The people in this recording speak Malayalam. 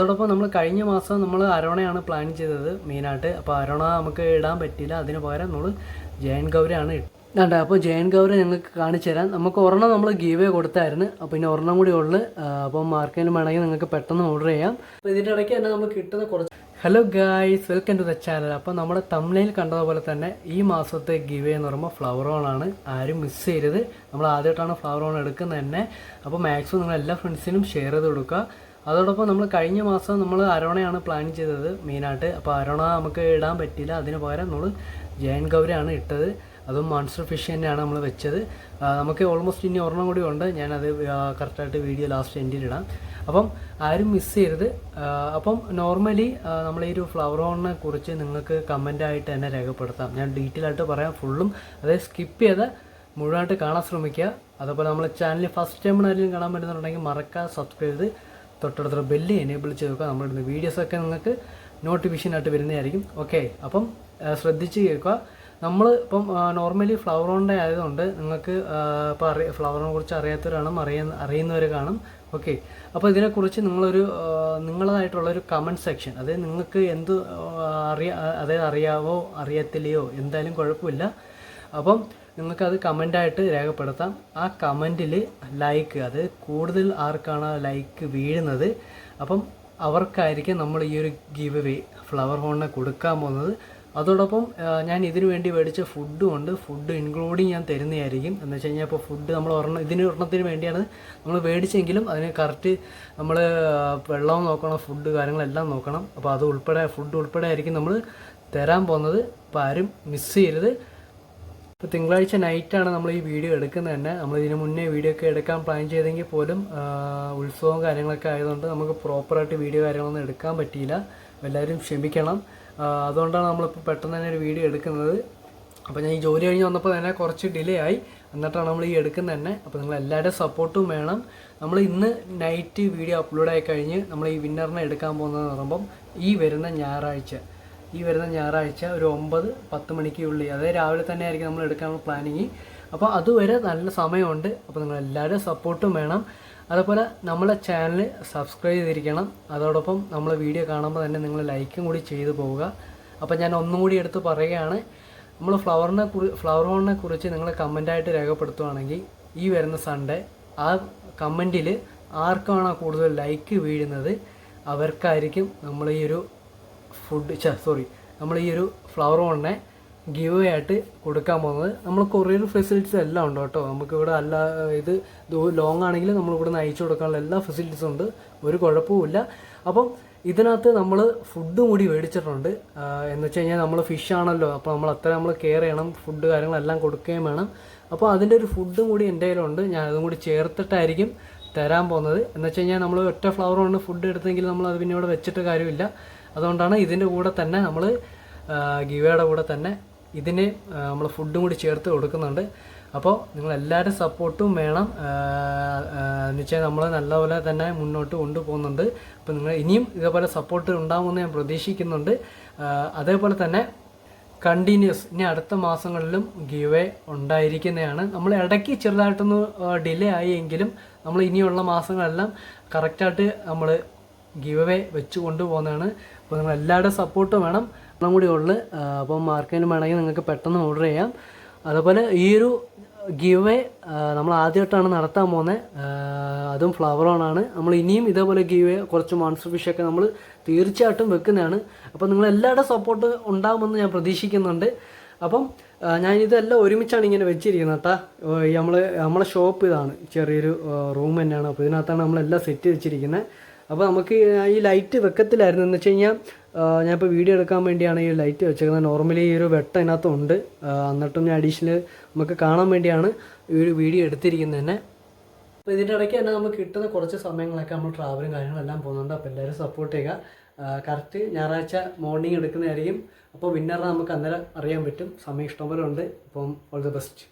അതോടൊപ്പം നമ്മൾ കഴിഞ്ഞ മാസം നമ്മൾ അരോണയാണ് പ്ലാൻ ചെയ്തത് മെയിനായിട്ട്. അപ്പോൾ അരോണ നമുക്ക് ഇടാൻ പറ്റിയില്ല. അതിന് പകരം നമ്മൾ ജയൻ ഗൗരയാണ് ഇട്ടത്. അപ്പോൾ ജയൻ ഗൗര നിങ്ങൾക്ക് കാണിച്ചു തരാം. നമുക്ക് ഒരെണ്ണം നമ്മൾ ഗീവേ കൊടുത്തായിരുന്നു. അപ്പോൾ ഇനി ഒരെണ്ണം കൂടി ഉള്ളു. അപ്പം ആർക്കെങ്കിലും വേണമെങ്കിൽ നിങ്ങൾക്ക് പെട്ടെന്ന് ഓർഡർ ചെയ്യാം. അപ്പോൾ ഇതിന്റെ ഇടയ്ക്ക് തന്നെ നമുക്ക് കിട്ടുന്ന കുറച്ച് hello guys welcome to the channel അപ്പോൾ നമ്മുടെ തമിഴിൽ കണ്ടതുപോലെ തന്നെ ഈ മാസത്തെ ഗിവേ എന്ന് പറയുമ്പോൾ ഫ്ലവർ ആണ്. ആരും മിസ് ചെയ്യരുത്. നമ്മൾ ആദ്യമായിട്ടാണ് ഫ്ലവർ ഓൺ എടുക്കുന്നത് തന്നെ. അപ്പോൾ മാക്സിമം നിങ്ങൾ എല്ലാ ഫ്രണ്ട്സിനും ഷെയർ ചെയ്ത് കൊടുക്കുക. അതോടൊപ്പം നമ്മൾ കഴിഞ്ഞ മാസം നമ്മൾ അരോണയാണ് പ്ലാൻ ചെയ്തത് മെയിനായിട്ട്. അപ്പോൾ അരോണ നമുക്ക് ഇടാൻ പറ്റിയില്ല. അതിന് പകരം നമ്മൾ ജയൻ ഗൗരയാണ് ഇട്ടത്. അതും മൺസ്റ്റർ ഫിഷ് തന്നെയാണ് നമ്മൾ വെച്ചത്. നമുക്ക് ഓൾമോസ്റ്റ് ഇനി ഒരെണ്ണം കൂടി ഉണ്ട്. ഞാനത് കറക്റ്റായിട്ട് വീഡിയോ ലാസ്റ്റ് എൻഡിൽ ഇടാം. അപ്പം ആരും മിസ് ചെയ്യരുത്. അപ്പം നോർമലി നമ്മൾ ഈ ഒരു ഫ്ലവർ ഓണിനെ കുറിച്ച് നിങ്ങൾക്ക് കമന്റായിട്ട് തന്നെ രേഖപ്പെടുത്താം. ഞാൻ ഡീറ്റെയിൽ ആയിട്ട് പറയാം ഫുള്ളും അതായത് സ്കിപ്പ് ചെയ്ത് മുഴുവനായിട്ട് കാണാൻ ശ്രമിക്കുക. അതുപോലെ നമ്മളെ ചാനൽ ഫസ്റ്റ് ടൈം ആരെങ്കിലും കാണാൻ പറ്റുന്നുണ്ടെങ്കിൽ മറക്കാതെ സബ്സ്ക്രൈബ് ചെയ്ത് തൊട്ടടുത്തുള്ള ബെല്ല് എനേബിൾ ചെയ്ത് വെക്കുക നമ്മളിടുന്ന വീഡിയോസൊക്കെ നിങ്ങൾക്ക് നോട്ടിഫിക്കേഷനായിട്ട് വരുന്നതായിരിക്കും. ഓക്കെ അപ്പം ശ്രദ്ധിച്ച് കേൾക്കുക. നമ്മൾ ഇപ്പം നോർമലി ഫ്ലവർ ഓണിന്റെ ആയതുകൊണ്ട് നിങ്ങൾക്ക് ഇപ്പോൾ അറിയ ഫ്ലവറിനെ കുറിച്ച് അറിയാത്തവരാണ് അറിയുന്ന അറിയുന്നവർ കാണും. ഓക്കെ അപ്പോൾ ഇതിനെക്കുറിച്ച് നിങ്ങളൊരു നിങ്ങളതായിട്ടുള്ളൊരു കമന്റ് സെക്ഷൻ അതായത് നിങ്ങൾക്ക് എന്ത് അറിയാ അറിയ അതായത് അറിയാവോ അറിയത്തില്ലയോ എന്തായാലും കുഴപ്പമില്ല. അപ്പം നിങ്ങൾക്കത് കമന്റായിട്ട് രേഖപ്പെടുത്താം. ആ കമന്റിൽ ലൈക്ക് അത് കൂടുതൽ ആർക്കാണ് ലൈക്ക് വീഴുന്നത് അപ്പം അവർക്കായിരിക്കും നമ്മൾ ഈ ഒരു ഗീവ് വേ ഫ്ലവർ ഹോണിനെ കൊടുക്കാൻ പോകുന്നത്. അതോടൊപ്പം ഞാൻ ഇതിനു വേണ്ടി മേടിച്ച ഫുഡും ഉണ്ട് ഫുഡ് ഇൻക്ലൂഡിങ് ഞാൻ തരുന്നതായിരിക്കും. എന്ന് വെച്ച് കഴിഞ്ഞാൽ ഇപ്പോൾ ഫുഡ് നമ്മൾ ഒരെണ്ണം ഇതിന് ഒരെണ്ണത്തിന് വേണ്ടിയാണ് നമ്മൾ മേടിച്ചെങ്കിലും അതിന് കറക്റ്റ് നമ്മൾ വെള്ളവും നോക്കണം ഫുഡ് കാര്യങ്ങളെല്ലാം നോക്കണം. അപ്പോൾ അത് ഉൾപ്പെടെ ഫുഡ് ഉൾപ്പെടെ ആയിരിക്കും നമ്മൾ തരാൻ പോകുന്നത്. അപ്പോൾ ആരും മിസ് ചെയ്യരുത്. ഇപ്പോൾ തിങ്കളാഴ്ച നൈറ്റാണ് നമ്മൾ ഈ വീഡിയോ എടുക്കുന്നത് തന്നെ. നമ്മൾ ഇതിനു മുന്നേ വീഡിയോ ഒക്കെ എടുക്കാൻ പ്ലാൻ ചെയ്തെങ്കിൽ പോലും ഉത്സവവും കാര്യങ്ങളൊക്കെ ആയതുകൊണ്ട് നമുക്ക് പ്രോപ്പറായിട്ട് വീഡിയോ കാര്യങ്ങളൊന്നും എടുക്കാൻ പറ്റിയില്ല. എല്ലാവരും ക്ഷമിക്കണം. അതുകൊണ്ടാണ് നമ്മളിപ്പോൾ പെട്ടെന്ന് തന്നെ ഒരു വീഡിയോ എടുക്കുന്നത്. അപ്പോൾ ഞാൻ ഈ ജോലി കഴിഞ്ഞ് വന്നപ്പോൾ തന്നെ കുറച്ച് ഡിലേ ആയി. എന്നിട്ടാണ് നമ്മൾ ഈ എടുക്കുന്നത് തന്നെ. അപ്പോൾ നിങ്ങൾ എല്ലാവരുടെ സപ്പോർട്ടും വേണം. നമ്മൾ ഇന്ന് നൈറ്റ് വീഡിയോ അപ്ലോഡ് ആയി കഴിഞ്ഞ് നമ്മൾ ഈ വിന്നറിനെ എടുക്കാൻ പോകുന്നതെന്ന് പറയുമ്പം ഈ വരുന്ന ഞായറാഴ്ച ഈ വരുന്ന ഞായറാഴ്ച ഒരു ഒമ്പത് പത്ത് മണിക്കുള്ളിൽ അതായത് രാവിലെ തന്നെ ആയിരിക്കും നമ്മൾ എടുക്കാനുള്ള പ്ലാനിങ് അപ്പോൾ അതുവരെ നല്ല സമയമുണ്ട്. അപ്പോൾ നിങ്ങൾ എല്ലാവരും സപ്പോർട്ടും വേണം. അതുപോലെ നമ്മളെ ചാനൽ സബ്സ്ക്രൈബ് ചെയ്തിരിക്കണം. അതോടൊപ്പം നമ്മൾ വീഡിയോ കാണുമ്പോൾ തന്നെ നിങ്ങൾ ലൈക്കും കൂടി ചെയ്തു പോവുക. അപ്പോൾ ഞാൻ ഒന്നും കൂടി എടുത്ത് പറയുകയാണ്. നമ്മൾ ഫ്ലവറിനെ കുറി ഫ്ലവർ ഹോണിനെ കുറിച്ച് നിങ്ങൾ കമന്റായിട്ട് രേഖപ്പെടുത്തുവാണെങ്കിൽ ഈ വരുന്ന സൺഡേ ആ കമന്റിൽ ആർക്കാണോ കൂടുതൽ ലൈക്ക് വീഴുന്നത് അവർക്കായിരിക്കും നമ്മൾ ഈ ഒരു ഫുഡ് സോറി നമ്മൾ ഈ ഒരു ഫ്ലവർ ഓണിനെ ഗിവ് ആയിട്ട് കൊടുക്കാൻ പോകുന്നത് നമ്മൾ കൊറിയർ ഫെസിലിറ്റീസ് എല്ലാം ഉണ്ട് കേട്ടോ. നമുക്ക് ഇവിടെ അല്ല ഇത് ലോങ് ആണെങ്കിലും നമ്മൾ ഇവിടെ നിന്ന് അയച്ചു കൊടുക്കാനുള്ള എല്ലാ ഫെസിലിറ്റീസും ഉണ്ട്. ഒരു കുഴപ്പവുമില്ല അപ്പം ഇതിനകത്ത് നമ്മൾ ഫുഡും കൂടി മേടിച്ചിട്ടുണ്ട്. എന്ന് വെച്ച് കഴിഞ്ഞാൽ നമ്മൾ ഫിഷ് ആണല്ലോ. അപ്പോൾ നമ്മൾ അത്ര നമ്മൾ കെയർ ചെയ്യണം. ഫുഡ് കാര്യങ്ങളെല്ലാം കൊടുക്കുകയും വേണം. അപ്പോൾ അതിന്റെ ഒരു ഫുഡും കൂടി എന്റെ കയ്യിലുണ്ട്. ഞാൻ അതും കൂടി ചേർത്തിട്ടായിരിക്കും തരാൻ പോകുന്നത്. എന്ന് വെച്ച് കഴിഞ്ഞാൽ നമ്മൾ ഒറ്റ ഫ്ലവർ കൊണ്ട് ഫുഡ് എടുത്തെങ്കിൽ നമ്മൾ അത് പിന്നെ ഇവിടെ വെച്ചിട്ട് കാര്യമില്ല. അതുകൊണ്ടാണ് ഇതിന്റെ കൂടെ തന്നെ നമ്മൾ ഗിവയുടെ കൂടെ തന്നെ ഇതിന് നമ്മൾ ഫുഡും കൂടി ചേർത്ത് കൊടുക്കുന്നുണ്ട്. അപ്പോൾ നിങ്ങൾ എല്ലാവരും സപ്പോർട്ടും വേണം. ആ, ആ, എന്ന് വെച്ചാൽ നമ്മൾ നല്ലപോലെ തന്നെ മുന്നോട്ട് കൊണ്ടുപോകുന്നുണ്ട്. അപ്പോൾ നിങ്ങൾ ഇനിയും ഇതേപോലെ സപ്പോർട്ട് ഉണ്ടാകുമെന്ന് ഞാൻ പ്രതീക്ഷിക്കുന്നുണ്ട്. അതേപോലെ തന്നെ കണ്ടിന്യൂസ് ഇനി അടുത്ത മാസങ്ങളിലും ഗിവേ ഉണ്ടായിരിക്കുന്നതാണ്. നമ്മൾ ഇടയ്ക്ക് ചെറുതായിട്ടൊന്ന് ഡിലേ ആയി എങ്കിലും നമ്മൾ ഇനിയുള്ള മാസങ്ങളെല്ലാം കറക്റ്റായിട്ട് നമ്മൾ ഗിവേ വെച്ച് കൊണ്ടുപോകുന്നതാണ്. അപ്പോൾ നിങ്ങൾ എല്ലാവരുടെ സപ്പോർട്ടും വേണം. എല്ലാം കൂടി ഉള്ളു. അപ്പോൾ അപ്പം ആർക്കെങ്കിലും വേണമെങ്കിൽ നിങ്ങൾക്ക് പെട്ടെന്ന് ഓർഡർ ചെയ്യാം. അതുപോലെ ഈ ഒരു ഗിവേ നമ്മൾ ആദ്യമായിട്ടാണ് നടത്താൻ പോകുന്നത് അതും ഫ്ലവർ ഓൺ ആണ്. നമ്മൾ ഇനിയും ഇതേപോലെ ഗിവേ കുറച്ച് മാൺസർ ഫിഷൊക്കെ നമ്മൾ തീർച്ചയായിട്ടും വെക്കുന്നതാണ്. അപ്പോൾ നിങ്ങൾ എല്ലാവരുടെ സപ്പോർട്ട് ഉണ്ടാകുമെന്ന് ഞാൻ പ്രതീക്ഷിക്കുന്നുണ്ട്. അപ്പം ഞാൻ ഇതെല്ലാം ഒരുമിച്ചാണ് ഇങ്ങനെ വെച്ചിരിക്കുന്നത് കേട്ടാ. നമ്മൾ നമ്മളെ ഷോപ്പ് ഇതാണ്. ചെറിയൊരു റൂം തന്നെയാണ്. അപ്പോൾ ഇതിനകത്താണ് നമ്മളെല്ലാം സെറ്റ് വെച്ചിരിക്കുന്നത് അപ്പോൾ നമുക്ക് ഈ ലൈറ്റ് വെക്കത്തില്ലായിരുന്നു എന്ന് വെച്ച് കഴിഞ്ഞാൽ ഞാനിപ്പോൾ വീഡിയോ എടുക്കാൻ വേണ്ടിയാണ് ഈ ലൈറ്റ് വെച്ചേക്കുന്നത്. നോർമലി ഈ ഒരു വെട്ടം ഇതിനകത്തുണ്ട് ആ, എന്നിട്ടും ഞാൻ അഡീഷണൽ നമുക്ക് കാണാൻ വേണ്ടിയാണ് ഈ ഒരു വീഡിയോ എടുത്തിരിക്കുന്നത് തന്നെ. അപ്പോൾ ഇതിന്റെ ഇടയ്ക്ക് തന്നെ നമുക്ക് കിട്ടുന്ന കുറച്ച് സമയങ്ങളൊക്കെ നമ്മൾ ട്രാവലും കാര്യങ്ങളെല്ലാം പോകുന്നുണ്ട്. അപ്പോൾ എല്ലാവരും സപ്പോർട്ട് ചെയ്യുക. കറക്റ്റ് ഞായറാഴ്ച മോർണിംഗ് എടുക്കുന്നതായിരിക്കും. അപ്പോൾ വിന്നറിനെ നമുക്ക് അന്നേരം അറിയാൻ പറ്റും. സമയം ഇഷ്ടംപോലെ ഉണ്ട്. അപ്പം ഓൾ ദി ബെസ്റ്റ്